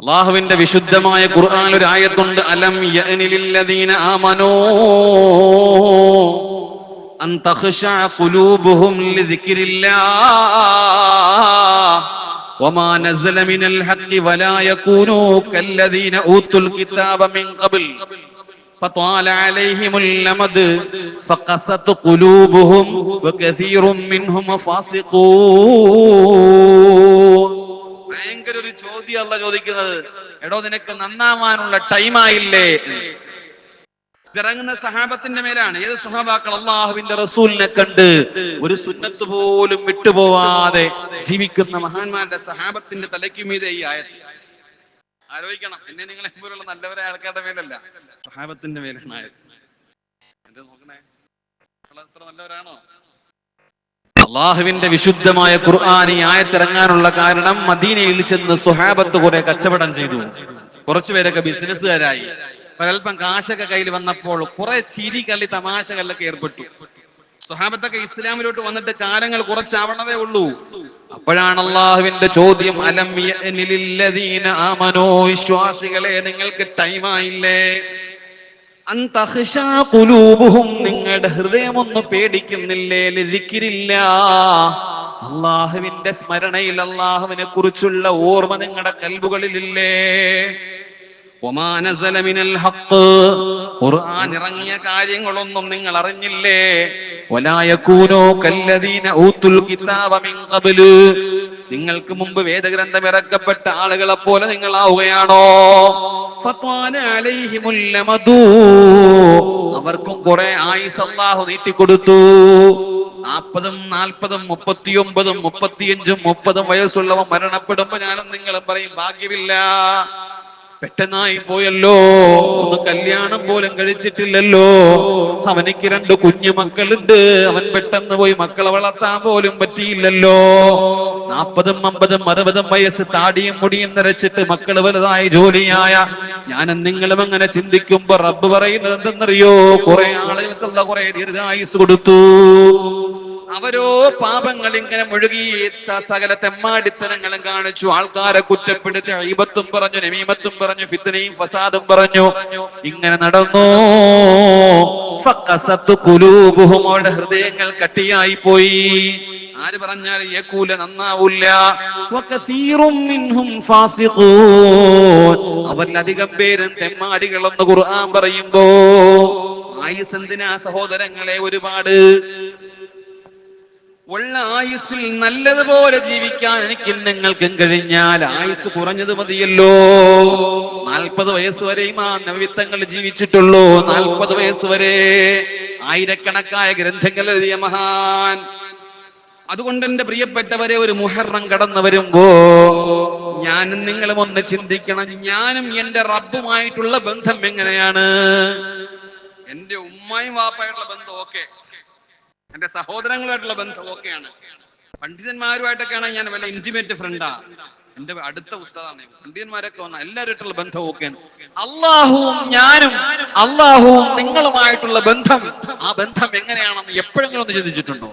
അള്ളാഹുവിന്റെ വിശുദ്ധമായ ഖുർആൻ ഒരു ആയത്തുണ്ട്. അലം യഅനിലില്ലദീന ആമനൂ അൻ തഖ്ശഅ ഖുലൂബുഹും ലിദിക്രില്ലാഹ് വമാ നസല മിനൽ ഹഖ് വലാ യകൂനൂ കല്ലദീന ഊതുൽ കിതാബ മിൻ ഖബൽ. فطال عليهم الأمد فقست قلوبهم وكثير منهم فاسقون ഭയങ്കര ഒരു ചോദ്യം അല്ല ചോദിക്കുന്നത് എടോ നിനക്ക് നന്നാവാനുള്ള ടൈമായില്ലേ ഇറങ്ങുന്ന സഹാബത്തിന്റെ മേലാണ് ഏത് സഹാബാക്കൾ അള്ളാഹുവിന്റെ റസൂലിനെ കണ്ട് ഒരു സുന്നത്ത് പോലും വിട്ടുപോവാതെ ജീവിക്കുന്ന മഹാന്മാരുടെ സഹാബത്തിന്റെ തലയ്ക്ക് മീതെ ഈ ആയത് ആലോചിക്കണം എന്നെ നിങ്ങളെ പോലുള്ള നല്ലവരായ ആൾക്കാരുടെ മേലല്ല സഹാബത്തിന്റെ മേലാണ് ആയത് എന്റെ നോക്കണേ അത്ര നല്ലവരാണോ? അള്ളാഹുവിന്റെ വിശുദ്ധമായ ഖുർആൻ ഈ ആയത്തിറങ്ങാനുള്ള കാരണം മദീനയിൽ ചെന്ന് സുഹാബത്ത് കുറെ കച്ചവടം ചെയ്തു. കുറച്ചുപേരൊക്കെ ബിസിനസ്സുകാരായി. ഒരൽപ്പം കാശൊക്കെ കയ്യിൽ വന്നപ്പോൾ കുറെ ചിരി കളി തമാശകളിലൊക്കെ ഏർപ്പെട്ടു. സുഹാബത്തൊക്കെ ഇസ്ലാമിലോട്ട് വന്നിട്ട് കാലങ്ങൾ കുറച്ചാവണതേ ഉള്ളൂ. അപ്പോഴാണ് അള്ളാഹുവിന്റെ ചോദ്യം അലം വിശ്വാസികളെ നിങ്ങൾക്ക് ടൈമായില്ലേ? അൻ ഖുലൂബുഹും നിങ്ങളുടെ ഹൃദയമൊന്നും പേടിക്കുന്നില്ലേ? ലിദിക്രില്ല അള്ളാഹുവിന്റെ സ്മരണയിൽ അള്ളാഹുവിനെ കുറിച്ചുള്ള ഓർമ്മ നിങ്ങളുടെ കൽബുകളിലില്ലേ? ഒമാ നസല മിനൽ ഹഖ് ഖുർആൻ ഇറങ്ങിയ കാര്യങ്ങളൊന്നും നിങ്ങൾ അറിഞ്ഞില്ലേ? വലാ യകൂനൂ കല്ലദീന ഊത്തുൽ കിതാബ മിൻ ഖബ്ലു നിങ്ങൾക്ക് മുമ്പ് വേദഗ്രന്ഥം ഇറക്കപ്പെട്ട ആളുകളെ പോലെ നിങ്ങൾ ആവുകയാണോ. അവർക്കും കുറെ ആയുസ് നീട്ടിക്കൊടുത്തു. നാൽപ്പതും നാൽപ്പതും മുപ്പത്തിയൊമ്പതും മുപ്പത്തിയഞ്ചും മുപ്പതും വയസ്സുള്ളവൻ മരണപ്പെടുമ്പോ ഞാനും നിങ്ങളും പറയും ഭാഗ്യമില്ല. പെട്ടെന്നായി പോയല്ലോ. ഒന്ന് കല്യാണം പോലും കഴിച്ചിട്ടില്ലല്ലോ. അവനിക്ക് രണ്ട് കുഞ്ഞു മക്കളുണ്ട്. അവൻ പെട്ടെന്ന് പോയി മക്കളെ വളർത്താൻ പോലും പറ്റിയില്ലല്ലോ. നാപ്പതും അമ്പതും അറുപതും വയസ്സ് താടിയും മുടിയും നിറച്ചിട്ട് മക്കൾ വലുതായി ജോലിയായ ഞാനും നിങ്ങളും അങ്ങനെ ചിന്തിക്കുമ്പോ റബ്ബ് പറയുന്നത് എന്തെന്നറിയോ? കുറെ ആളുകൾക്കുള്ള കുറെ ദീർഘായുസ് കൊടുത്തു. അവരോ പാപങ്ങൾ ഇങ്ങനെ മുഴുകി സകല തെമ്മാടിത്തനങ്ങളും കാണിച്ചു. ആൾക്കാരെ കുറ്റപ്പെടുത്തി അയ്യബത്തും പറഞ്ഞു നമീമത്തും പറഞ്ഞു ഫിത്തനയും ഫസാദും പറഞ്ഞു. ഇങ്ങനെ നടന്നു? അവരുടെ ഹൃദയങ്ങൾ കട്ടിയായി പോയി. ആര് പറഞ്ഞാൽ യകൂല നന്നാവൂല. വകസീറും മിൻഹും ഫാസിഖൂൻ. അവരിലധികം പേരും തെമ്മാടികളെന്ന് ഖുർആൻ പറയുമ്പോ ആയുസ് സഹോദരങ്ങളെ ഒരുപാട്? ഉള്ള ആയുസ്സിൽ നല്ലതുപോലെ ജീവിക്കാൻ എനിക്ക് നിങ്ങൾക്കും കഴിഞ്ഞാൽ ആയുസ് കുറഞ്ഞത് മതിയല്ലോ. നാൽപ്പത് വയസ്സ് വരെയും ആ നവിത്തങ്ങൾ ജീവിച്ചിട്ടുള്ളൂ. നാൽപ്പത് വയസ്സ് വരെ ആയിരക്കണക്കായ ഗ്രന്ഥങ്ങൾ എഴുതിയ മഹാൻ. അതുകൊണ്ട് എന്റെ പ്രിയപ്പെട്ടവരെ ഒരു മുഹറം കടന്നു വരുമ്പോ ഞാനും നിങ്ങളും ഒന്ന് ചിന്തിക്കണം ഞാനും എന്റെ റബ്ബുമായിട്ടുള്ള ബന്ധം എങ്ങനെയാണ്? എന്റെ ഉമ്മയും വാപ്പായിട്ടുള്ള ബന്ധം ഓക്കെ. എന്റെ സഹോദരങ്ങളുമായിട്ടുള്ള ബന്ധം ഓക്കെയാണ് പണ്ഡിതന്മാരുമായിട്ടൊക്കെയാണ് ഞാൻ വല്ല ഇന്റിമേറ്റ് ഫ്രണ്ടാ എന്റെ അടുത്ത പുസ്തകമാണ് പണ്ഡിതന്മാരൊക്കെ വന്ന എല്ലാവരുമായിട്ടുള്ള ബന്ധം ഓക്കെയാണ് അള്ളാഹുവും ഞാനും അള്ളാഹുവും നിങ്ങളുമായിട്ടുള്ള ബന്ധം. ആ ബന്ധം എങ്ങനെയാണെന്ന് എപ്പോഴെങ്കിലും ഒന്ന് ചിന്തിച്ചിട്ടുണ്ടോ?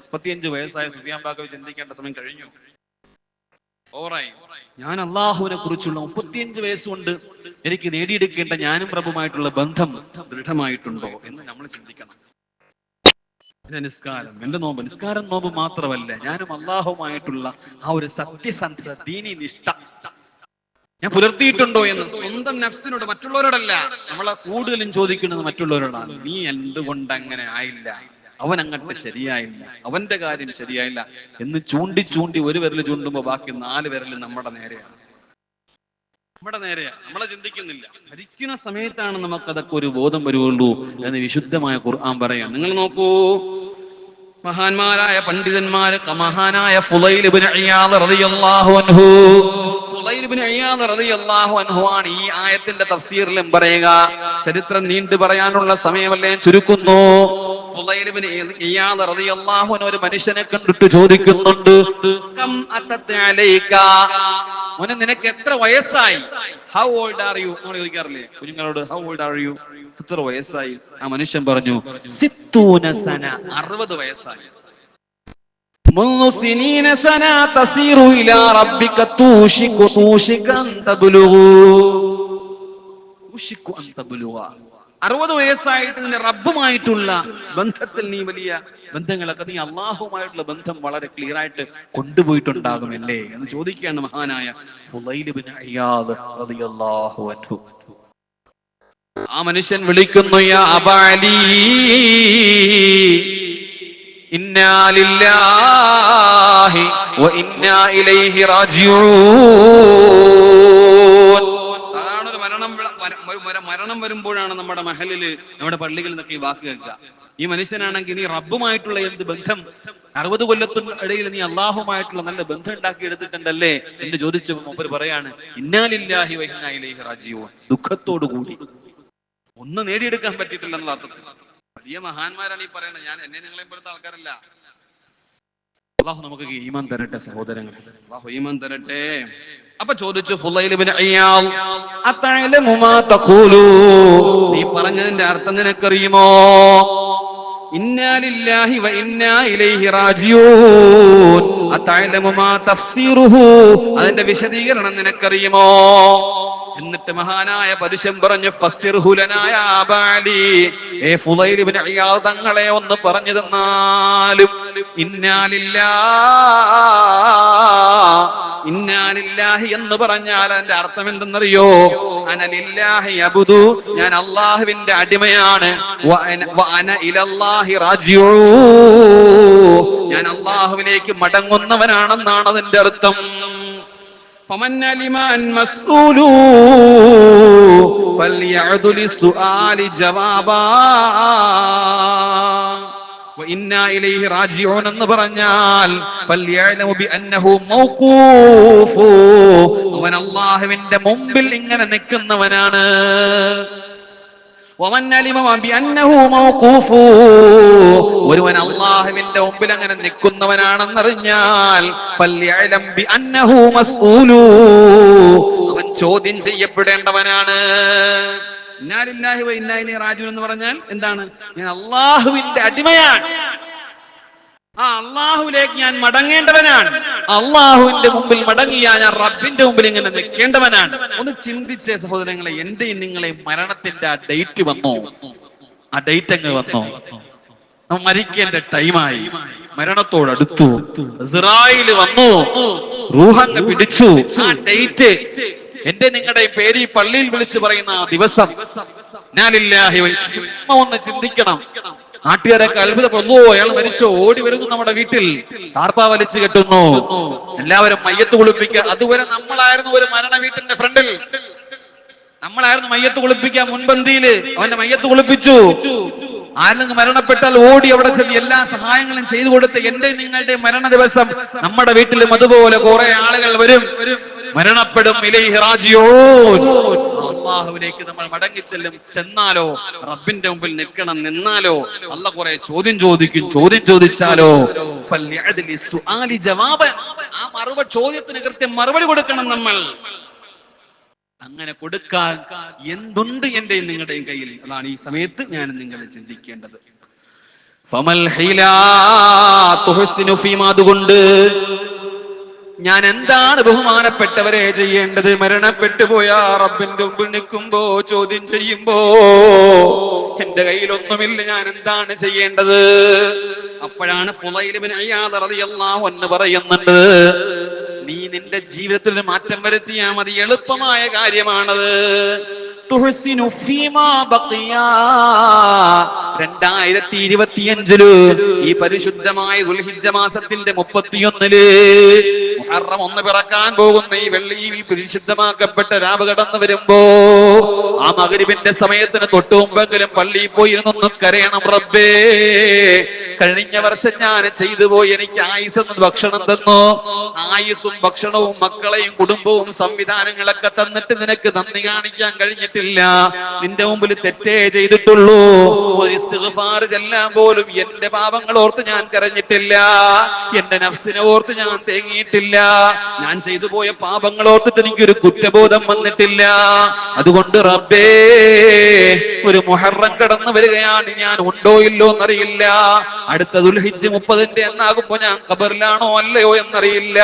മുപ്പത്തിയഞ്ച് വയസ്സായ സുധിയാമ്പാക്കവ് ചിന്തിക്കേണ്ട സമയം കഴിഞ്ഞു. ഓറായി ഞാൻ അള്ളാഹുവിനെ കുറിച്ചുള്ള മുപ്പത്തിയഞ്ച് വയസ്സുകൊണ്ട് എനിക്ക് നേടിയെടുക്കേണ്ട ഞാനും പ്രഭുമായിട്ടുള്ള ബന്ധം ദൃഢമായിട്ടുണ്ടോ എന്ന് നമ്മൾ ചിന്തിക്കണം. എന്റെ നിസ്കാരം. എന്റെ നോമ്പ്. നിസ്കാരം നോമ്പ് മാത്രമല്ല ഞാനും അള്ളാഹുമായിട്ടുള്ള ആ ഒരു സത്യസന്ധ ദീനി നിഷ്ഠ ഞാൻ പുലർത്തിയിട്ടുണ്ടോ എന്ന് സ്വന്തം നഫ്സിനോട് മറ്റുള്ളവരോടല്ല നമ്മളെ കൂടുതലും ചോദിക്കുന്നത് മറ്റുള്ളവരോടാണ്. നീ എന്തുകൊണ്ട് അങ്ങനെ ആയില്ല? അവൻ അങ്ങോട്ട് ശരിയായില്ല. അവന്റെ കാര്യം ശരിയായില്ല എന്ന് ചൂണ്ടി ചൂണ്ടി ഒരു വിരൽ ചൂണ്ടുമ്പോ ബാക്കി നാല് വിരൽ നമ്മുടെ നേരെയാണ്. നമ്മുടെ നേരെയാ നമ്മളെ ചിന്തിക്കുന്നില്ല. മരിക്കുന്ന സമയത്താണ് നമുക്കതൊക്കെ ഒരു ബോധം വരുള്ളൂ എന്ന് വിശുദ്ധമായ ഖുർആൻ പറയാം. നിങ്ങൾ നോക്കൂ. മഹാന്മാരായ പണ്ഡിതന്മാര് മഹാനായ ഫുലൈൽ ഇബ്നു റളിയല്ലാഹു അൻഹു ആണ് ഈ ആയത്തിന്റെ തഫ്സീറിലും പറയുക. ചരിത്രം നീണ്ടു പറയാനുള്ള സമയമല്ലേ? ചുരുക്കുന്നു. ഒരു മനുഷ്യനെ കണ്ടിട്ട് ചോദിക്കുന്നുണ്ട് മോനെ നിനക്ക് എത്ര വയസ്സായി? ഹൗ ഓൾഡ് ആർ യു നമ്മൾ ചോദിക്കാറില്ലേ? കുഞ്ഞുങ്ങളോട് ഹൗ ഓൾഡ് ആർ യു എത്ര വയസ്സായി? ആ മനുഷ്യൻ പറഞ്ഞു സിത്തൂനസന അറുപത് വയസ്സായി. മൂന്ന് സിനീന സന തസീറു ഇലാ റബ്ബിക തൂഷികു തൂഷിക തബ്ലുഗു തൂഷികു തബ്ലുഗ അറുപത് വയസ്സായിട്ട് നിന്റെ റബ്ബുമായിട്ടുള്ള ബന്ധത്തിൽ നീ വലിയ ബന്ധങ്ങളൊക്കെ നീ അള്ളാഹുമായിട്ടുള്ള ബന്ധം വളരെ ക്ലിയർ ആയിട്ട് കൊണ്ടുപോയിട്ടുണ്ടാകുമല്ലേ എന്ന് ചോദിക്കുകയാണ് മഹാനായ ആ മനുഷ്യൻ വിളിക്കുന്നു യാ അബാലീ വ ഇന്നാ ഇലൈഹി റാജിഊൻ. സാധാരണ ഒരു മരണം മരണം വരുമ്പോഴാണ് നമ്മുടെ മഹലിൽ നമ്മുടെ പള്ളികളിൽ നിന്നൊക്കെ ഈ വാക്ക് കേൾക്കുക. ഈ മനുഷ്യനാണെങ്കിൽ നീ റബ്ബുമായിട്ടുള്ള എന്ത് ബന്ധം? അറുപത് കൊല്ലത്തിന് ഇടയിൽ നീ അള്ളാഹുമായിട്ടുള്ള നല്ല ബന്ധം ഉണ്ടാക്കി എടുത്തിട്ടുണ്ടല്ലേ എന്ന് ചോദിച്ചപ്പോൾ മുമ്പ് പറയാണ് ഇന്നാലില്ലാഹി വ ഇന്നാ ഇലൈഹി റാജിഊൻ. ദുഃഖത്തോടു കൂടി ഒന്നും നേടിയെടുക്കാൻ പറ്റിയിട്ടില്ല എന്നുള്ള അർത്ഥത്തിൽ. വലിയ മഹാന്മാരാണ് ഈ പറയുന്നത് ഞാൻ എന്നെ നിങ്ങളെ പോലത്തെ ആൾക്കാരല്ല. അള്ളാഹു നമുക്ക് ഈമാൻ തരട്ടെ സഹോദരങ്ങൾ അള്ളാഹു ഈമാൻ തരട്ടെ. അപ്പൊ ചോദിച്ചു നീ പറഞ്ഞതിന്റെ അർത്ഥം നിനക്കറിയുമോ? ഇലൈഹി റാജിഊൻ. അതിന്റെ വിശദീകരണം നിനക്കറിയുമോ? എന്നിട്ട് മഹാനായ പരുഷം പറഞ്ഞു തങ്ങളെ ഒന്ന് പറഞ്ഞു തന്നാലും ഇന്നാലില്ലാ ഇന്നാലില്ലാഹി എന്ന് പറഞ്ഞാൽ അതിന്റെ അർത്ഥം എന്തെന്നറിയോ അനലില്ലാഹി അബുദു ഞാൻ അള്ളാഹുവിന്റെ അടിമയാണ്. അന ഇലല്ലാഹി ഞാൻ അള്ളാഹുവിലേക്ക് മടങ്ങുന്നവനാണെന്നാണ് അതിന്റെ അർത്ഥം. ഫമന്നലിമാൻ ജവാബാ. എന്ന് പറഞ്ഞാൽ അവൻ അള്ളാഹുവിന്റെ മുമ്പിൽ ഇങ്ങനെ നിൽക്കുന്നവനാണ്. ഒരുവൻ അള്ളാഹുവിന്റെ മുമ്പിൽ അങ്ങനെ നിൽക്കുന്നവനാണെന്നറിഞ്ഞാൽ അവൻ ചോദ്യം ചെയ്യപ്പെടേണ്ടവനാണ്. ഇന്നാലില്ലാഹി വ ഇന്നാ ഇലൈഹി റാജിഊൻ എന്ന് പറഞ്ഞാൽ എന്താണ്? ഞാൻ അള്ളാഹുവിന്റെ അടിമയാണ്. ആ അള്ളാഹുലേക്ക് ഞാൻ മടങ്ങേണ്ടവനാണ്. അള്ളാഹുവിന്റെ മുമ്പിൽ മടങ്ങിയ ഞാൻ റബ്ബിന്റെ മുമ്പിൽ ഇങ്ങനെ നിൽക്കേണ്ടവനാണ്. ഒന്ന് ചിന്തിച്ചേ സഹോദരങ്ങളെ എന്റെയും നിങ്ങളെ മരണത്തിന്റെ ആ ഡേറ്റ് വന്നു? ആ ഡേറ്റ് അങ്ങ് വന്നു? മരിക്കേണ്ട ടൈമായി മരണത്തോടടുത്തു ഇസ്രായേൽ വന്നു. റൂഹങ്ങ് പിടിച്ചു. ആ ഡേറ്റ് എന്റെ നിങ്ങളുടെ പേര് ഈ പള്ളിയിൽ വിളിച്ചു പറയുന്ന ആ ദിവസം ഞാനില്ലാഹി ഒന്ന് ചിന്തിക്കണം. നാട്ടുകാരൊക്കെ അത്ഭുതപ്പെടുന്നു "ഓ, അയാൾ മരിച്ചു. ഓടി വരുന്നു നമ്മുടെ വീട്ടിൽ. ടാർപ്പ വലിച്ചു കെട്ടുന്നു. എല്ലാവരും മയ്യത്ത് കുളിപ്പിക്കുക. അതുവരെ നമ്മളായിരുന്നു ഒരു മരണ വീട്ടിന്റെ ഫ്രണ്ടിൽ. നമ്മളായിരുന്നു മയ്യത്ത് കുളിപ്പിക്കാൻ മുൻപന്തിയിൽ. അവന്റെ മയ്യത്ത് കുളിപ്പിച്ചു. ആരെങ്കിലും മരണപ്പെട്ടാൽ ഓടി അവിടെ ചെന്ന് എല്ലാ സഹായങ്ങളും ചെയ്തു കൊടുത്ത് എന്റെ നിങ്ങളുടെ മരണ ദിവസം നമ്മുടെ വീട്ടിലും അതുപോലെ കുറെ ആളുകൾ വരും. മരണപ്പെടും. അള്ളാഹുവിലേക്ക് നമ്മൾ മടങ്ങി ചെല്ലും. ചെന്നാലോ റബ്ബിന്റെ മുമ്പിൽ നിൽക്കണം. നിന്നാലോ അല്ല കുറെ ചോദ്യം ചോദിക്കും. ചോദ്യം ചോദിച്ചാലോ? ആ മറുപടി ചോദ്യത്തിന് കൃത്യം മറുപടി കൊടുക്കണം നമ്മൾ. അങ്ങനെ കൊടുക്കാൻ എന്തുണ്ട് എന്റെയും നിങ്ങളുടെയും കയ്യിൽ? അതാണ് ഈ സമയത്ത് ഞാൻ നിങ്ങളെ ചിന്തിക്കേണ്ടത്. അതുകൊണ്ട് ഞാൻ എന്താണ് ബഹുമാനപ്പെട്ടവരെ ചെയ്യേണ്ടത്? മരണപ്പെട്ടു പോയ റബ്ബിന്റെ മുമ്പിൽ നിൽക്കുമ്പോ ചോദ്യം ചെയ്യുമ്പോ എന്റെ കയ്യിലൊന്നുമില്ല ഞാൻ എന്താണ് ചെയ്യേണ്ടത്? അപ്പോഴാണ് അയ്യാദ് റളിയല്ലാഹു അൻഹു പറയുന്നുണ്ട് നീ നിന്റെ ജീവിതത്തിൽ മാറ്റം വരുത്തിയാൽ മതി. എളുപ്പമായ കാര്യമാണത്. രണ്ടായിരത്തി ഇരുപത്തിയഞ്ചിൽ ഈ പരിശുദ്ധമായ ദുൽഹിജ മാസത്തിന്റെ മുപ്പത്തിയൊന്നിൽ മുഹറം ഒന്ന് പിറക്കാൻ പോകുന്ന ഈ വെള്ളിയിൽ പരിശുദ്ധമാക്കപ്പെട്ട രാവ് കടന്നു വരുമ്പോ ആ മകരിവിന്റെ സമയത്തിന് തൊട്ടു മുമ്പെങ്കിലും പള്ളിയിൽ പോയിരുന്നൊന്നും കരയണം റബ്ബേ. കഴിഞ്ഞ വർഷം ഞാൻ ചെയ്തു പോയി. എനിക്ക് ആയുസ് ഭക്ഷണം തന്നു. ആയുസും ഭക്ഷണവും മക്കളെയും കുടുംബവും സംവിധാനങ്ങളൊക്കെ തന്നിട്ട് നിനക്ക് നന്ദി കാണിക്കാൻ കഴിഞ്ഞിട്ടില്ല. നിന്റെ മുമ്പിൽ തെറ്റേ ചെയ്തിട്ടുള്ളൂ. ചെല്ലാൻ പോലും എന്റെ പാപങ്ങൾ ഓർത്ത് ഞാൻ കരഞ്ഞിട്ടില്ല. എന്റെ നഫ്സിനെ ഓർത്ത് ഞാൻ തേങ്ങിയിട്ടില്ല. ഞാൻ ചെയ്തു പോയ പാപങ്ങൾ ഓർത്തിട്ട് എനിക്കൊരു കുറ്റബോധം വന്നിട്ടില്ല. അതുകൊണ്ട് റബ്ബേ ഒരു മുഹറം കടന്നു വരികയാണ്. ഞാൻ ഉണ്ടോ ഇല്ലോ എന്നറിയില്ല. അടുത്ത ദുൽഹിജ് മുപ്പതിന്റെ എന്നാകുമ്പോ ഞാൻ ഖബറിലാണോ അല്ലയോ എന്നറിയില്ല.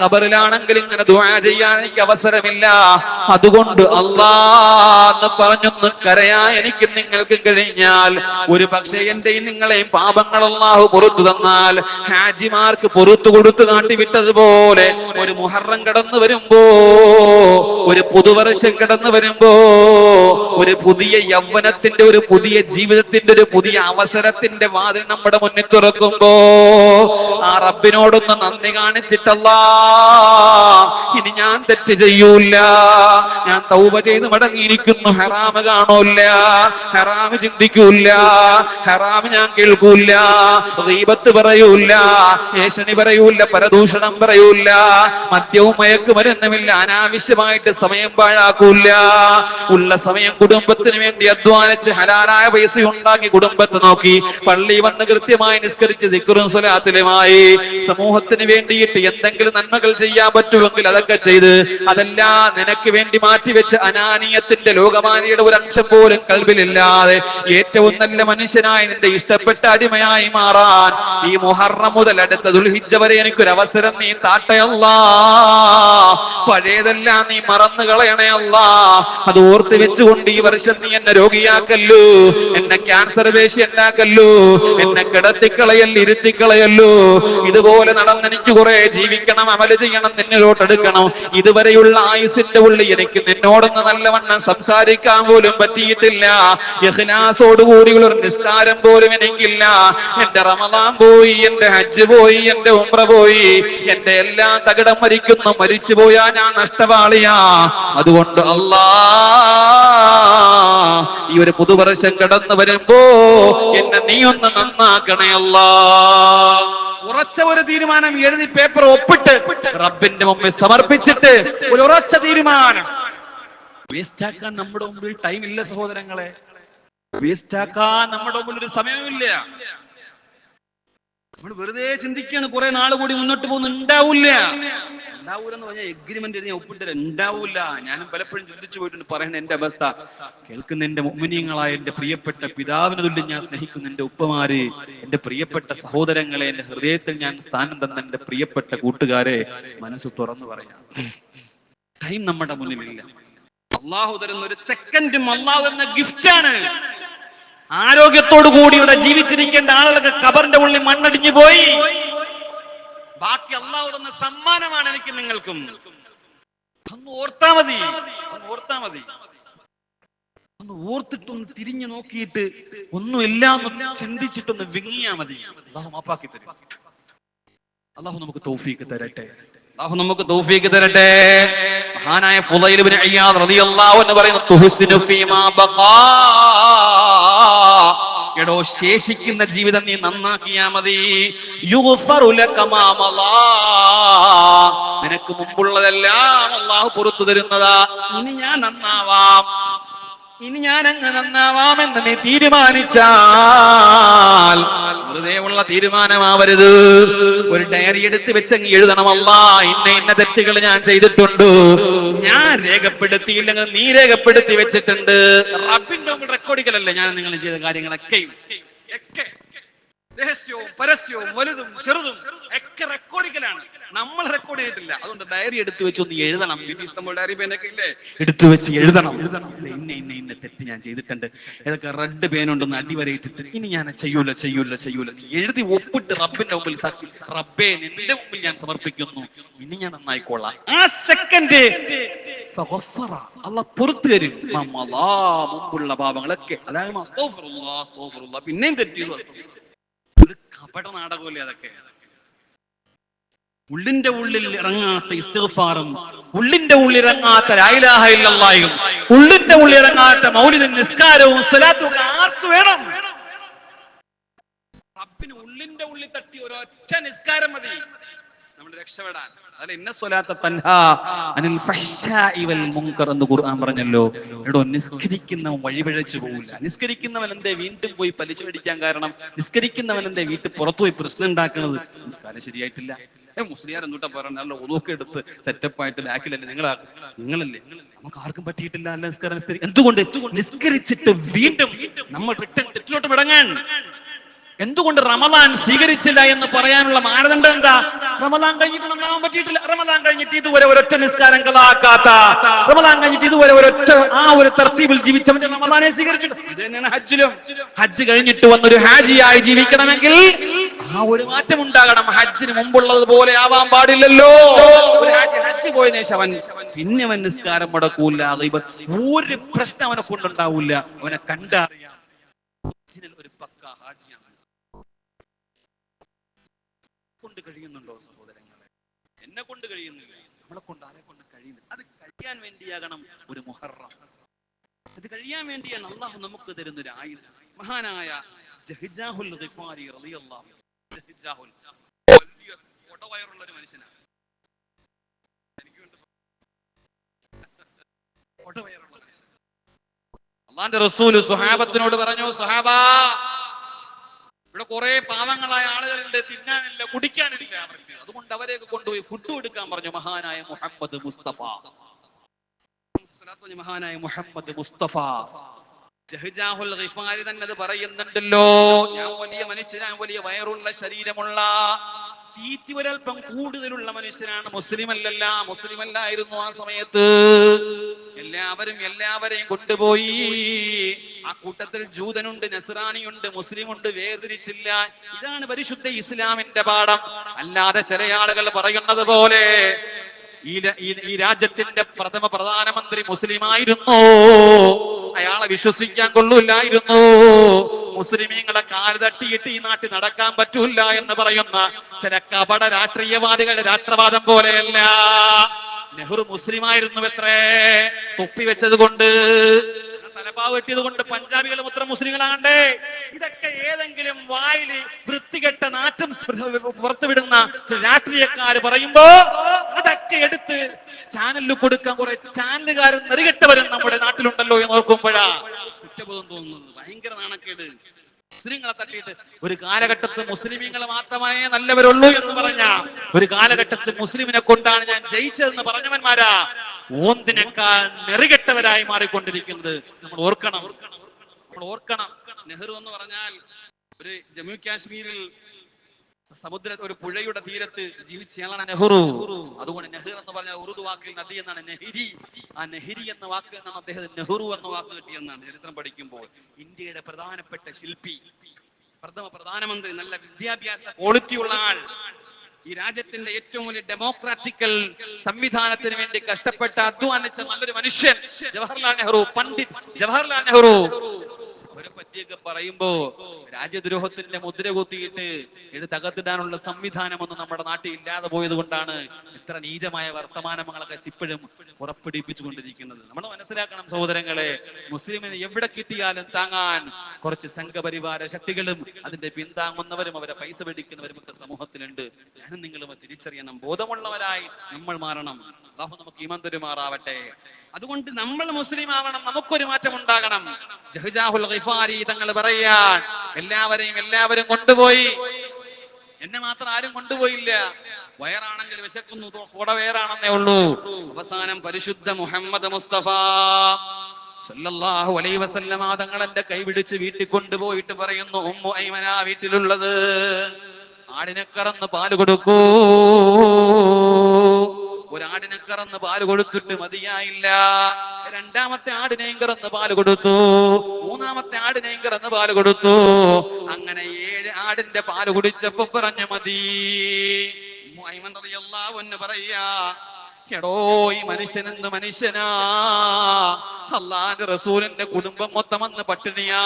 ഖബറിലാണെങ്കിൽ ഇങ്ങനെ ദുആ ചെയ്യാൻ എനിക്ക് അവസരമില്ല. അതുകൊണ്ട് അള്ളാന്ന് പറഞ്ഞൊന്ന് കരയാ എനിക്ക് നിങ്ങൾക്ക് കഴിഞ്ഞാൽ ഒരു പക്ഷേ എന്റെയും നിങ്ങളെയും പാപങ്ങൾ അള്ളാഹു പുറത്തു തന്നാൽ ഹാജിമാർക്ക് പുറത്തു കൊടുത്തു കാട്ടിവിട്ടതുപോലെ ഒരു മുഹറം കടന്നു വരുമ്പോ ഒരു പുതുവർഷം കടന്നു വരുമ്പോ ഒരു പുതിയ യൗവനത്തിന്റെ ഒരു പുതിയ ജീവിതത്തിന്റെ ഒരു പുതിയ അവസരത്തിന്റെ വാതിൽ നമ്മുടെ മുന്നിൽ തുറക്കുമ്പോ ആ റബ്ബിനോടൊന്ന് നന്ദി കാണിച്ചിട്ടല്ല ഇനി ഞാൻ തെറ്റ് ചെയ്യൂല ഞാൻ തൗബ ചെയ്ത് മടങ്ങിയിരിക്കുന്നു. ഹറാമ് കാണൂല ഹറാമ് ചിന്തിക്കൂല ഹറാമ് ഞാൻ കേൾക്കൂല ദീപത്ത് പറയൂല ഏഷണി പറയൂല പരദൂഷണം പറയൂല മദ്യവും മയക്കുമരുന്നുമില്ല അനാവശ്യമായിട്ട് സമയം പാഴാക്കൂല ഉള്ള സമയം കുടുംബത്തിന് വേണ്ടി അധ്വാനിച്ച് ഹലാലായ പൈസ ഉണ്ടാക്കി കുടുംബത്തെ നോക്കി പള്ളി വന്ന് കൃത്യമായി നിസ്കരിച്ച് ദിക്കറും സ്വലാത്തിലുമായി സമൂഹത്തിന് വേണ്ടിയിട്ട് എന്തെങ്കിലും നന്മകൾ ചെയ്യാൻ പറ്റുമെങ്കിൽ അതൊക്കെ ചെയ്ത് അതല്ല നിനക്ക് വേണ്ടി മാറ്റിവെച്ച് അനാനീയത്തിന്റെ ലോകമാനിയുടെ ഒരു അംശം പോലും കൽവിലില്ലാതെ ഏറ്റവും നല്ല മനുഷ്യനായി നിന്റെ ഇഷ്ടപ്പെട്ട അടിമയായി മാറാൻ ഈ മുഹറം മുതൽ അടുത്ത ദുൽഹിജ്ജ വരെ എനിക്കൊരു അവസരം നീ താട്ടയല്ല. പഴയതെല്ലാം നീ മറന്നു കളയണയല്ല അത് ഓർത്ത് വെച്ചുകൊണ്ട് ഈ വർഷം നീ എന്നെ രോഗിയാക്കല്ലോ. എന്നെ ക്യാൻസർ പേശിയുണ്ടാക്കല്ലോ എന്നെ കിടത്തിക്കളയല്ലോ ഇരുത്തിക്കളയല്ലോ. ഇതുപോലെ നടന്നെനിക്ക് കുറെ ജീവിക്കണം അമൽ ചെയ്യണം നിന്നിലോട്ടെടുക്കണം. ഇതുവരെയുള്ള ആയുസിന്റെ ഉള്ളിൽ എനിക്ക് നിന്നോടൊന്ന് നല്ലവണ്ണം സംസാരിക്കാൻ പോലും പറ്റിയിട്ടില്ല. യഹ്നാസോടുകൂടിയുള്ള ഒരു നിസ്കാരം പോലും എനിക്കില്ല. എന്റെ റമദാൻ പോയി എന്റെ ഹജ്ജ് പോയി എന്റെ ഉമ്ര പോയി. എന്റെ എല്ലാ തകിടം മരിക്കുന്നു മരിച്ചു പോയാ ഞാൻ നഷ്ടവാളിയാ. അതുകൊണ്ട് അല്ലാ ഈ ഒരു പുതുവർഷം കടന്നു വരുമ്പോ എന്നെ നീ ഒന്ന് നന്നാക്കണേ അല്ലാ. ഉറച്ച ഒരു തീരുമാനം എഴുതി പേപ്പർ ഒപ്പിട്ട് റബ്ബിന്റെ മുമ്പിൽ സമർപ്പിച്ചിട്ട് ഒരു ഉറച്ച തീരുമാനം. വേസ്റ്റ് ആക്കാൻ നമ്മുടെ മുമ്പിൽ ടൈം ഇല്ല സഹോദരങ്ങളെ. വേസ്റ്റ് ആക്കാൻ നമ്മുടെ മുമ്പിൽ ഒരു സമയമില്ല നമ്മൾ വെറുതെ ചിന്തിക്കാണ് കുറെ നാൾ കൂടി മുന്നോട്ട് പോകുന്നു ഉണ്ടാവൂല എന്ന് പറഞ്ഞാൽ എഗ്രിമെന്റ് ഞാൻ ഒപ്പിട്ടില്ല ഉണ്ടാവൂല. ഞാനും പലപ്പോഴും ചിന്തിച്ചു പോയിട്ടുണ്ട് പറയണ എന്റെ അവസ്ഥ. കേൾക്കുന്ന എന്റെ മുമ്മിനിയങ്ങളായ എന്റെ പ്രിയപ്പെട്ട പിതാവിന് തുല്യം ഞാൻ സ്നേഹിക്കുന്ന എന്റെ ഉപ്പമാര് എന്റെ പ്രിയപ്പെട്ട സഹോദരങ്ങളെ എന്റെ ഹൃദയത്തിൽ ഞാൻ സ്ഥാനം തന്ന എന്റെ പ്രിയപ്പെട്ട കൂട്ടുകാരെ മനസ്സ് തുറന്നു പറയാം. ടൈം നമ്മുടെ മുന്നിലില്ല. അള്ളാഹു തരുന്ന ഒരു സെക്കൻഡും അള്ളാഹു എന്ന ഗിഫ്റ്റാണ് ആരോഗ്യത്തോടു കൂടി ഇവിടെ ജീവിച്ചിരിക്കേണ്ട ആളുകൾക്ക് കബറിന്റെ ഉള്ളിൽ മണ്ണടിഞ്ഞു പോയി. ബാക്കി അള്ളാഹു തന്ന സമ്മാനമാണ് എനിക്ക് നിങ്ങൾക്കും. ഒന്ന് ഓർത്താ മതി. ഒന്ന് ഓർത്താ മതി. ഒന്ന് ഓർത്തിട്ടൊന്ന് തിരിഞ്ഞു നോക്കിയിട്ട് ഒന്നുമില്ല ചിന്തിച്ചിട്ടൊന്ന് വിങ്ങിയാ മതി. അള്ളാഹു മാപ്പാക്കി തരും. അള്ളാഹു നമുക്ക് തൗഫീക്ക് തരട്ടെ. അള്ളാഹു നമുക്ക് തരട്ടെ. മഹാനായ അയ്യാദ് റളിയല്ലാഹു പറയുന്നു ഫീമാ ബഖാ. എടോ ശേഷിക്കുന്ന ജീവിതം നീ നന്നാക്കിയാ മതി. നിനക്ക് മുമ്പുള്ളതെല്ലാം അള്ളാഹു പുറത്തു തരുന്നതാ. ഇനി ഞാൻ നന്നാവാം. ഇനി ഞാൻ അങ്ങ് നന്നാവാമെന്ന് നീ തീരുമാനിച്ചാൽ വെറുതെ ഉള്ള തീരുമാനമാവരുത്. ഒരു ഡയറി എടുത്ത് വെച്ചങ്ങ് എഴുതണമല്ല ഇന്ന ഇന്ന തെറ്റുകൾ ഞാൻ ചെയ്തിട്ടുണ്ട്. ഞാൻ രേഖപ്പെടുത്തിയില്ലെങ്കിൽ നീ രേഖപ്പെടുത്തി വെച്ചിട്ടുണ്ട്. റബ്ബിന്റെ റെക്കോർഡിക്കലല്ലേ ഞാൻ നിങ്ങൾ ചെയ്ത കാര്യങ്ങളൊക്കെ ഒക്കെ. രഹസ്യവും പരസ്യവും വലുതും ചെറുതും ഒക്കെ റെക്കോർഡിക്കലാണ് നമ്മൾ റെക്കോർഡ് ചെയ്തിട്ടില്ല. അതുകൊണ്ട് ഡയറി എടുത്തു വെച്ച് ഒന്ന് എഴുതണം. വിധി ഇഷ്ടമുള്ള ഡയറി പേനൊക്കെ ഇല്ലേ? എടുത്തു വെച്ച് എഴുതണം. എഴുതണം. ഇന്ന ഇന്ന ഇന്ന തെറ്റ് ഞാൻ ചെയ്തിട്ടുണ്ട്. ഏതൊക്കെ റെഡ് പേനുണ്ടെന്ന് അടിവരയിട്ടിട്ട് ഇനി ഞാൻ ചെയ്യൂല ചെയ്യൂല ചെയ്യൂല. എഴുതി ഒപ്പിട്ട് റബ്ബിന്റെ മുമ്പിൽ സാക്ഷി. റബ്ബേ നിന്റെ മുമ്പിൽ ഞാൻ സമർപ്പിക്കുന്നു. ഇനി ഞാൻ നന്നായിക്കോളാം. ആ സെക്കൻഡ് അല്ല പുറത്തു തരും മമലാ, മുമ്പുള്ള പാപങ്ങളൊക്കെ. അതായത് പിന്നെയും തെറ്റി ഒരു കപട നാടകമല്ലേ അതൊക്കെ? ഉള്ളിന്റെ ഉള്ളിൽ ഇറങ്ങാത്ത ഇസ്തിഫാറും ഉള്ളിന്റെ ഉള്ളിൽ ഇറങ്ങാത്ത ഇല്ലല്ലാഹും ഉള്ളിന്റെ ഉള്ളിൽ ഇറങ്ങാത്ത മൗലിത നിസ്കാരവും സ്വലാത്തും ആർക്ക് വേണം? റബ്ബിന് ഉള്ളിന്റെ ഉള്ളിൽ തട്ടി ഒരൊറ്റ നിസ്കാരം മതി. നമ്മൾ രക്ഷപ്പെടാൻ. അതല്ല ഇന്ന സ്വലാത്ത തൻഹ അനിൽ ഫഹ്ശാഇ വൽ എന്ന് ഖുർആൻ പറഞ്ഞല്ലോ. എടോ നിസ്കരിക്കുന്നവൻ വഴിപിഴച്ചു പോകില്ല നിസ്കരിക്കുന്നവൻ എന്തേ വീണ്ടും പോയി പലിശ പിടിക്കാൻ കാരണം? നിസ്കരിക്കുന്നവൻ എന്തേ വീട്ടിൽ പുറത്തു പോയി പ്രശ്നം ഉണ്ടാക്കുന്നത്? നിസ്കാരം ശരിയായിട്ടില്ല. ഏ മുസ്ലിയാർ എന്തുട്ടാ പറഞ്ഞ നല്ല ഒതുക്കെ എടുത്ത് സെറ്റപ്പ് ആയിട്ട് ബാക്കിലല്ലേ നിങ്ങളാ നിങ്ങളല്ലേ? നമുക്ക് ആർക്കും പറ്റിയിട്ടില്ല അല്ല നിസ്കാരം നിസ്കരി എന്തുകൊണ്ട്? നിസ്കരിച്ചിട്ട് വീണ്ടും നമ്മൾ റിട്ടേൺ തെറ്റിലോട്ട് വിടങ്ങാൻ എന്തുകൊണ്ട് റമദാൻ സ്വീകരിച്ചില്ല എന്ന് പറയാനുള്ള മാനദണ്ഡം എന്താ? റമദാൻ കഴിഞ്ഞിട്ട് നന്നാവാൻ പറ്റിയിട്ടില്ല. റമദാൻ കഴിഞ്ഞിട്ട് ഇതുവരെ ഒരൊറ്റ നിസ്കാരം കളാക്കാത്ത റമദാൻ കഴിഞ്ഞിട്ട് ഇതുവരെ ഒരൊറ്റ ആ ഒരു തർത്തീബിൽ ജീവിച്ചവൻ റമദാനെ സ്വീകരിച്ചിട്ടുണ്ട്. ഇത് തന്നെയാണ് ഹജ്ജിലും. ഹജ്ജ് കഴിഞ്ഞിട്ട് വന്നൊരു ഹാജിയായി ജീവിക്കണമെങ്കിൽ ആ ഒരു മാറ്റം ഉണ്ടാകണം. ഹജ്ജിന് മുമ്പുള്ളത് പോലെ ആവാൻ പാടില്ലല്ലോ. ഹജ്ജ് പോയ ശേഷം അവൻ പിന്നെ അവൻ നിസ്കാരം മുടക്കൂല ഒരു പ്രശ്നം അവനെ കൊണ്ടുണ്ടാവൂല. അവനെ കണ്ടറിയാം. കഴിയുന്നുണ്ടോ സഹോദരങ്ങളെ? എന്നെ കൊണ്ട് കഴിയുന്നില്ല. നമ്മളെ കൊണ്ട് ആരെ കൊണ്ട് കഴിയുന്നില്ല? അത് കഴിയാൻ വേണ്ടിയാകണം ഒരു മുഹറം. അത് കഴിയാൻ വേണ്ടിയാണ് അള്ളാഹു നമുക്ക് തരുന്ന ഒരു ആയുസ്. മഹാനായ ജഹിജാഹുൽ. ജഹിജാഹുൽ. ഒരു മനുഷ്യനാണ്. അള്ളാന്റെ റസൂൽ സുഹാബത്തിനോട് പറഞ്ഞു സുഹാബാ ഇവിടെ കുറെ പാവങ്ങളായ ആളുകളുണ്ട്. തിന്നാനില്ല കുടിക്കാനില്ല അവർക്ക്. അതുകൊണ്ട് അവരെയൊക്കെ കൊണ്ടുപോയി ഫുഡ് കൊടുക്കാൻ പറഞ്ഞു മഹാനായ മുഹമ്മദ് മുസ്തഫ. മഹാനായ മുഹമ്മദ് മുസ്തഫ. ജഹ്ജാഹുൽ തന്നെ അത് പറയുന്നുണ്ടല്ലോ. ഞാൻ വലിയ മനുഷ്യനാണ് വലിയ വയറുള്ള ശരീരമുള്ള തീറ്റി ഒരൽപ്പം കൂടുതലുള്ള മനുഷ്യനാണ്. മുസ്ലിം അല്ലല്ല മുസ്ലിം അല്ലായിരുന്നു ആ സമയത്ത്. എല്ലാവരും എല്ലാവരെയും കൊണ്ടുപോയി. ആ കൂട്ടത്തിൽ ജൂതനുണ്ട് നസ്രാനിയുണ്ട് മുസ്ലിമുണ്ട് വേർതിരിച്ചില്ല. ഇതാണ് പരിശുദ്ധ ഇസ്ലാമിന്റെ പാഠം. അല്ലാതെ ചില ആളുകൾ പറയുന്നത് പോലെ ഈ രാജ്യത്തിന്റെ പ്രഥമ പ്രധാനമന്ത്രി മുസ്ലിമായിരുന്നു. അയാളെ വിശ്വസിക്കാൻ കൊള്ളൂലായിരുന്നു മുസ്ലിമീങ്ങളെ കാൽ തട്ടിയിട്ട് ഈ നാട്ടിൽ നടക്കാൻ പറ്റൂല എന്ന് പറയുന്ന ചില കപട രാഷ്ട്രീയവാദികളുടെ രാഷ്ട്രവാദം പോലെയല്ല. നെഹ്റു മുസ്ലിമായിരുന്നു എത്രേ? തൊപ്പി വെച്ചത് കൊണ്ട് തലപ്പാവ് വെട്ടിയത് കൊണ്ട് പഞ്ചാബികൾ മുത്ര മുസ്ലിങ്ങളാകണ്ടേ? ഇതൊക്കെ ഏതെങ്കിലും വായിൽ വൃത്തികെട്ട നാറ്റം പുറത്തുവിടുന്ന രാഷ്ട്രീയക്കാര് പറയുമ്പോ അതൊക്കെ എടുത്ത് ചാനലിൽ കൊടുക്കാൻ കുറെ ചാനലുകാരും നെറികെട്ടവരും നമ്മുടെ നാട്ടിലുണ്ടല്ലോ എന്ന് ഓർക്കുമ്പോഴാ. കുറ്റബോധം തോന്നുന്നത്. ഭയങ്കര നാണക്കേട്. മുസ്ലിങ്ങളെ തട്ടിയിട്ട് ഒരു കാലഘട്ടത്തിൽ മുസ്ലിമീങ്ങൾ മാത്രമേ നല്ലവരുള്ളൂ എന്ന് പറഞ്ഞ ഒരു കാലഘട്ടത്തിൽ മുസ്ലിമിനെ കൊണ്ടാണ് ഞാൻ ജയിച്ചതെന്ന് പറഞ്ഞവന്മാരാ. ഓന്തിനേക്കാൾ നെറികെട്ടവരായി മാറിക്കൊണ്ടിരിക്കുന്നത് നമ്മൾ ഓർക്കണം. നമ്മൾ ഓർക്കണം. നെഹ്റു എന്ന് പറഞ്ഞാൽ ഒരു ജമ്മു കാശ്മീരിൽ സമുദ്ര ഒരു പുഴയുടെ തീരത്ത് ജീവിച്ചയാളാണ് നെഹ്റു. അതുകൊണ്ട് നെഹ്റു എന്ന് പറഞ്ഞ ഉറുദു വാക്കിൽ നദി എന്നാണ് നെഹിരി. ആ നെഹിരി എന്ന വാക്കിൽ നിന്നാണ് അദ്ദേഹത്തിന് നെഹ്റു എന്ന വാക്ക് കിട്ടിയെന്നാണ് ചരിത്രം പഠിക്കുമ്പോൾ. ഇന്ത്യയുടെ പ്രധാനപ്പെട്ട ശില്പി പ്രഥമ പ്രധാനമന്ത്രി നല്ല വിദ്യാഭ്യാസ ക്വാളിറ്റി ഉള്ള ആൾ. ഈ രാജ്യത്തിന്റെ ഏറ്റവും വലിയ ഡെമോക്രാറ്റിക്കൽ സംവിധാനത്തിന് വേണ്ടി കഷ്ടപ്പെട്ട അധ്വാനിച്ച നല്ലൊരു മനുഷ്യൻ ജവഹർലാൽ നെഹ്റു പണ്ഡിറ്റ് ജവഹർലാൽ നെഹ്റു. അവരെ പറ്റിയൊക്കെ പറയുമ്പോ രാജ്യദ്രോഹത്തിന്റെ മുദ്ര കുത്തിയിട്ട് തകർത്തിടാനുള്ള സംവിധാനമൊന്നും നമ്മുടെ നാട്ടിൽ ഇല്ലാതെ പോയത് കൊണ്ടാണ് ഇത്ര നീചമായ വർത്തമാനങ്ങളൊക്കെ ഇപ്പോഴും പുറപ്പെടുവിപ്പിച്ചുകൊണ്ടിരിക്കുന്നത്. നമ്മൾ മനസ്സിലാക്കണം സഹോദരങ്ങളെ മുസ്ലിമിന് എവിടെ കിട്ടിയാലും താങ്ങാൻ കുറച്ച് സംഘപരിവാര ശക്തികളും അതിന്റെ പിന്താങ്ങുന്നവരും അവരെ പൈസ പിടിക്കുന്നവരും ഒക്കെ സമൂഹത്തിലുണ്ട്. ഞാനും നിങ്ങളും തിരിച്ചറിയണം. ബോധമുള്ളവരായി നമ്മൾ മാറണം. അള്ളാഹു നമുക്ക് ഈമാൻ തരുമാറാവട്ടെ. അതുകൊണ്ട് നമ്മൾ മുസ്ലിം ആവണം നമുക്കൊരു മാറ്റം ഉണ്ടാകണം ജഹ്ജാഹുൽ തങ്ങൾ പറയാൻ എല്ലാവരെയും എല്ലാവരും കൊണ്ടുപോയി. എന്നെ മാത്രം ആരും കൊണ്ടുപോയില്ല. വയറാണെങ്കിൽ വിശക്കുന്നു കൂടെ വയറാണെന്നേ ഉള്ളൂ. അവസാനം പരിശുദ്ധ മുഹമ്മദ് മുസ്തഫ സല്ലല്ലാഹു അലൈഹി വസല്ലമ തങ്ങൾ എന്റെ കൈപിടിച്ച് വീട്ടിൽ കൊണ്ടുപോയിട്ട് പറയുന്നു ഉമ്മു ഐമന വീട്ടിലുള്ളത്. ആടിനെ കറന്ന് പാൽ കൊടുക്കൂ. ഒരാടിനെ കറന്ന് പാൽ കൊടുത്തിട്ട് മതിയായില്ല. രണ്ടാമത്തെ ആടിനെയും കറന്ന് പാൽ കൊടുത്തു. മൂന്നാമത്തെ ആടിനെയും കറന്ന് പാൽ കൊടുത്തു. അങ്ങനെ ഏഴ് ആടിന്റെ പാൽ കുടിച്ചപ്പോ പറഞ്ഞ മതി. പറയാ എടോ ഈ മനുഷ്യനെന്ന് മനുഷ്യനാ? അള്ളാന്റെ റസൂലിന്റെ കുടുംബം മൊത്തം അന്ന് പട്ടിണിയാ.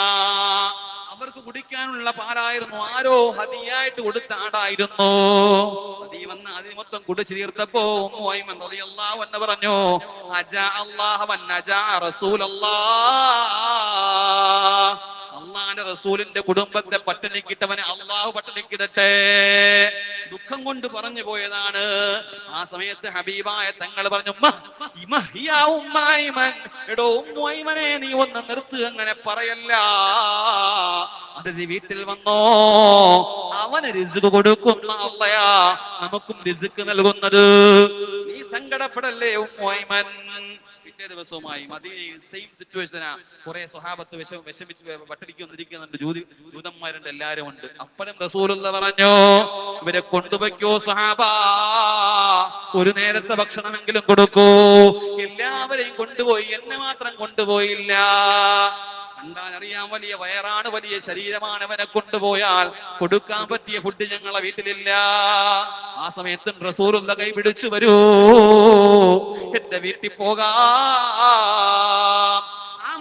അവർക്ക് കുടിക്കാനുള്ള പാലായിരുന്നു. ആരോ ഹതിയായിട്ട് കൊടുത്ത ആടായിരുന്നു. ഹദി വന്ന് അതിന് മൊത്തം കുടിച്ചു തീർത്തപ്പോ റളിയല്ലാഹു അൻഹ പറഞ്ഞു അജാ അല്ലാഹു അജ റസൂൽ അള്ളാന്റെ റസൂലിന്റെ കുടുംബത്തെ പട്ടിണിക്കിട്ടവനെ അള്ളാഹു പട്ടിണിക്കിടട്ടെ. ദുഃഖം കൊണ്ട് പറഞ്ഞു പോയതാണ്. ആ സമയത്ത് ഹബീബായ തങ്ങൾ പറഞ്ഞു. എടോ ഉമ്മായിമനെ നീ ഒന്ന് നിർത്ത് അങ്ങനെ പറയല്ല. അതിഥി വീട്ടിൽ വന്നോ? അവന് റിസുക്ക് കൊടുക്കുന്ന അള്ളയാ. നമുക്കും റിസുക്ക് നൽകുന്നത്. നീ സങ്കടപ്പെടല്ലേ ഉമ്മായിമൻ? പിറ്റേ ദിവസവുമായി മദീനയിൽ സെയിം സിറ്റുവേഷനാ കുറെ സ്വഹാബത്ത് വിഷ വിഷമിച്ച് പട്ടിണിക്കൊന്നിരിക്കുന്നുണ്ട് ജൂതി ജൂതന്മാരുണ്ട് എല്ലാരും ഉണ്ട്. അപ്പഴും റസൂലുള്ള പറഞ്ഞോ ഇവരെ കൊണ്ടുപോയ്ക്കോ സ്വഹാബ. ഒരു നേരത്തെ ഭക്ഷണമെങ്കിലും കൊടുക്കൂ. എല്ലാവരെയും കൊണ്ടുപോയി. എന്നെ മാത്രം കൊണ്ടുപോയില്ല. കണ്ടാൽ അറിയാൻ വലിയ വയറാണ് വലിയ ശരീരമാണ് അവനെ കൊണ്ടുപോയാൽ. കൊടുക്കാൻ പറ്റിയ ഫുഡ് ഞങ്ങളെ വീട്ടിലില്ല. ആ സമയത്ത് റസൂലുള്ള കൈ പിടിച്ചു വരൂ. എന്റെ വീട്ടിൽ പോകാ.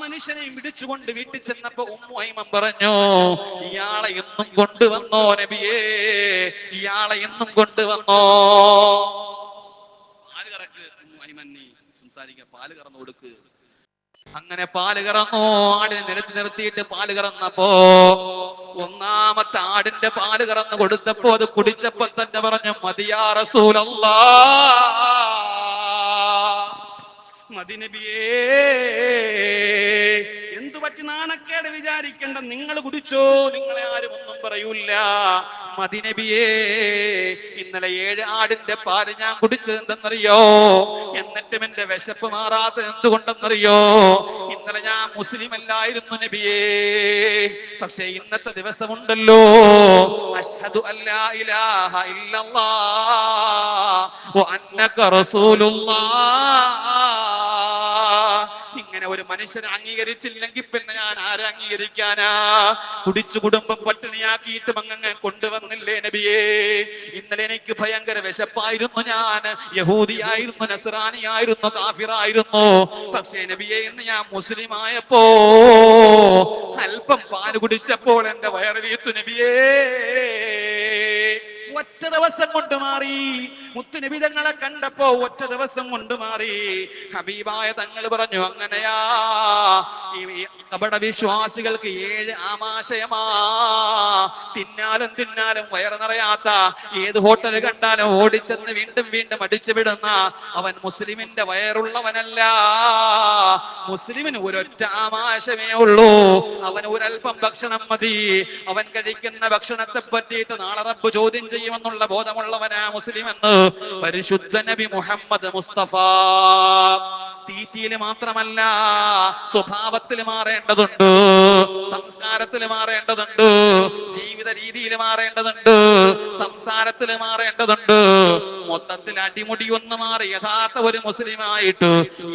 മനുഷ്യനെയും പിടിച്ചുകൊണ്ട് വീട്ടിൽ ചെന്നപ്പോ ഉമ്മുഐമൻ പറഞ്ഞു ഇയാളെ എന്നും കൊണ്ടുവന്നോ നബിയേ ഇയാളെ എന്നും കൊണ്ടുവന്നോ. പാൽ കറക്ക് സംസാരിക്കാൻ പാൽ കറന്നു കൊടുക്ക്. അങ്ങനെ പാൽ കറന്നു. ആടിനെ നിരത്തി നിർത്തിയിട്ട് പാൽ കറന്നപ്പോ ഒന്നാമത്തെ ആടിന്റെ പാൽ കറന്നു കൊടുത്തപ്പോ അത് കുടിച്ചപ്പോ തന്നെ പറഞ്ഞു മതിയാ റസൂലല്ലാ. മദിനബിയേ എന്തു പറ്റി നാണക്കേട് വിചാരിക്കേണ്ട? നിങ്ങൾ കുടിച്ചോ. നിങ്ങളെ ആരും ഒന്നും പറയൂല മദിനബിയേ ഇന്നലെ ഏഴ് ആടിന്റെ പാൽ ഞാൻ കുടിച്ചത് എന്തെന്നറിയോ? എന്നിട്ടും എന്റെ വിശപ്പ് മാറാത്തത് എന്തുകൊണ്ടെന്നറിയോ? ഇന്നലെ ഞാൻ മുസ്ലിം അല്ലായിരുന്നു നബിയേ. പക്ഷെ ഇന്നത്തെ ദിവസമുണ്ടല്ലോ. അഷ്ഹദു ഇല്ലല്ലാഹ് വ അന്നക ഒരു അംഗീകരിച്ചില്ലെങ്കിൽ പിന്നെ ഞാൻ ആരെ അംഗീകരിക്കാനാ? കുടിച്ചു കുടുംബം പട്ടിണിയാക്കിയിട്ട് അങ്ങനെ കൊണ്ടുവന്നില്ലേ നബിയേ? ഇന്നലെ എനിക്ക് ഭയങ്കര വിശപ്പായിരുന്നു ഞാൻ. യഹൂദിയായിരുന്നു നസ്രാനിയായിരുന്നു കാഫിറായിരുന്നു. പക്ഷേ നബിയെ ഇന്ന് ഞാൻ മുസ്ലിം ആയപ്പോ അല്പം പാൽ കുടിച്ചപ്പോൾ എന്റെ വയറിയത്തു നബിയേ. ഒറ്റ ദിവസം കൊണ്ട് മാറി. മുത്തുനബി തങ്ങളെ കണ്ടപ്പോ ഒറ്റ ദിവസം കൊണ്ട് മാറി. ഹബീബായ തങ്ങൾ പറഞ്ഞു അങ്ങനെയാ. ഈ കപട വിശ്വാസികൾക്ക് ഏഴ് ആമാശയമാ. തിന്നാലും തിന്നാലും വയറ് നിറയാത്ത ഏത് ഹോട്ടൽ കണ്ടാലും ഓടിച്ചെന്ന് വീണ്ടും വീണ്ടും അടിച്ചുവിടുന്ന അവൻ മുസ്ലിമിന്റെ വയറുള്ളവനല്ല. മുസ്ലിമിന് ഒരൊറ്റ ആമാശമേ ഉള്ളൂ. അവൻ ഒരൽപ്പം ഭക്ഷണം മതി. അവൻ കഴിക്കുന്ന ഭക്ഷണത്തെ പറ്റിയിട്ട് നാളെ റബ്ബ് ചോദ്യം ചെയ്യുമെന്നുള്ള ബോധമുള്ളവനാ മുസ്ലിം എന്ന് പരിശുദ്ധ നബി മുഹമ്മദ് മുസ്തഫ. തീറ്റിയിൽ മാത്രമല്ല സ്വഭാവത്തിൽ മാറേണ്ടതുണ്ട് സംസ്കാരത്തിൽ മാറേണ്ടതുണ്ട് ജീവിത രീതിയിൽ മാറേണ്ടതുണ്ട് സംസാരത്തിൽ മാറേണ്ടതുണ്ട്. മൊത്തത്തിൽ അടിമുടി ഒന്ന് മാറി യഥാർത്ഥ ഒരു മുസ്ലിമായിട്ട്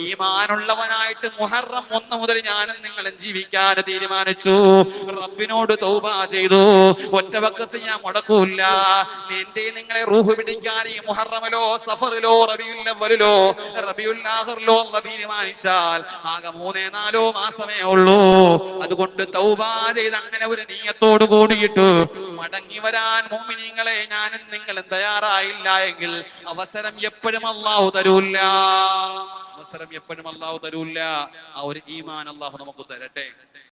ഈ മാനുള്ളവനായിട്ട് മുഹറം ഒന്ന് മുതൽ ഞാനും നിങ്ങളും ജീവിക്കാൻ തീരുമാനിച്ചു. റബ്ബിനോട് തൗബ ചെയ്തു. ഒറ്റ പക്കത്ത് ഞാൻ മുടക്കൂല്ല. നിന്റെ നിങ്ങളെ റൂഹ് പിടിക്കാൻ ഈ മുഹറമിലോ സഫറിലോ റബിയുല്ലവലിലോ റബിയുല്ലാഹറിലോ എന്ന് തീരുമാനിച്ചാൽ ആകെ മൂന്നേ നാലോ മാസമേ ഉള്ളൂ. അതുകൊണ്ട് തൗബാ ചെയ്ത് അങ്ങനെ ഒരു നീയത്തോട് കൂടിയിട്ട് മടങ്ങി വരാൻ മോമിനിങ്ങളെ ഞാനും നിങ്ങളും തയ്യാറായില്ല എങ്കിൽ അവസരം എപ്പോഴും അള്ളാഹു തരൂല്ല. അവസരം എപ്പോഴും അള്ളാഹു തരൂല്ല. ആ ഒരു ഈമാൻ അള്ളാഹു നമുക്ക് തരട്ടെ.